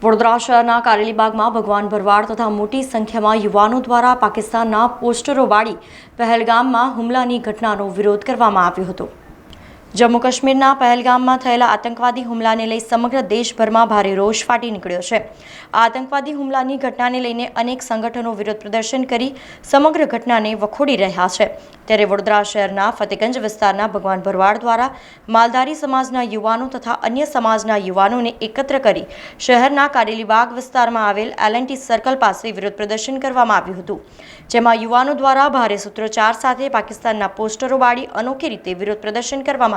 વડોદરા શહેરના કારેલીબાગમાં ભગવાન ભરવાડ તથા મોટી સંખ્યામાં યુવાનો દ્વારા પાકિસ્તાનના પોસ્ટરો વાળી પહેલગામમાં હુમલાની ઘટનાનો વિરોધ કરવામાં આવ્યો હતો. જમ્મુ કાશ્મીરના પહેલગામમાં થયેલા આતંકવાદી હુમલાને લઈ સમગ્ર દેશભરમાં ભારે રોષ ફાટી નીકળ્યો છે. આ આતંકવાદી હુમલાની ઘટનાને લઈને અનેક સંગઠનો વિરોધ પ્રદર્શન કરી સમગ્ર ઘટનાને વખોડી રહ્યા છે. ત્યારે વડોદરા શહેરના ફતેગંજ વિસ્તારના ભગવાન ભરવાડ દ્વારા માલધારી સમાજના યુવાનો તથા અન્ય સમાજના યુવાનોને એકત્ર કરી શહેરના કારેલીબાગ વિસ્તારમાં આવેલ એલએનટી સર્કલ પાસે વિરોધ પ્રદર્શન કરવામાં આવ્યું હતું. જેમાં યુવાનો દ્વારા ભારે સૂત્રોચ્ચાર સાથે પાકિસ્તાનના પોસ્ટરો બાળી અનોખી રીતે વિરોધ પ્રદર્શન કરવામાં